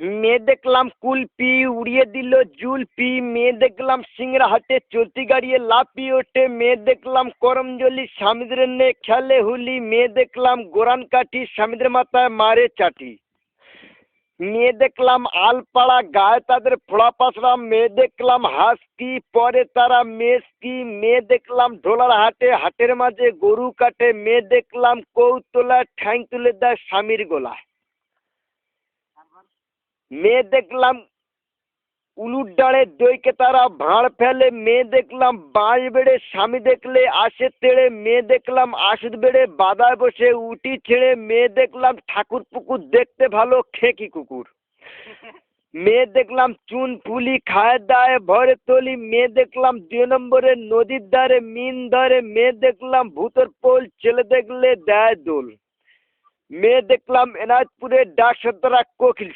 মেয়ে দেখলাম কুলপি উড়িয়ে দিল জুলপি, মেয়ে দেখলাম সিংড়া হাটে চলতি গাড়িয়ে লাফিয়ে ওঠে, মেয়ে দেখলাম করমজলি স্বামীদের নে খেলে হুলি, মেয়ে দেখলাম গোরান কাঠি স্বামীদের মাথায় মারে চাটি। মেয়ে দেখলাম আলপাড়া গায়ে তাদের ফোড়া পাশড়া মেয়ে দেখলাম হাসকি পরে তারা মেসকি, মেয়ে দেখলাম ঢোলার হাটে হাটের মাঝে গরু কাটে, মেয়ে দেখলাম কৌতলা ঠ্যাং তুলে দেয় স্বামীর গোলায়। মেয়ে দেখলাম, উলুর ডাঁড়ে দইকে তারা ভাঁড় ফেলে, মেয়ে দেখলাম বাঁশ বেড়ে স্বামী দেখলে আসে তেড়ে, মেয়ে দেখলাম আসুদ বেড়ে বাদায় বসে উটি ছেড়ে, মেয়ে দেখলাম ঠাকুর পুকুর দেখতে ভালো, খেকি কুকুর। মেয়ে দেখলাম চুন পুলি খায় দায়, ভরে তলি, মেয়ে দেখলাম দুই নম্বরে নদীর ধারে, মিন ধরে, মেয়ে দেখলাম ভূতর পোল, ছেলে দেখলে দেয় দোল। মেয়ে দেখলাম এনাজপুরে ডাক সত্তরা কোকিল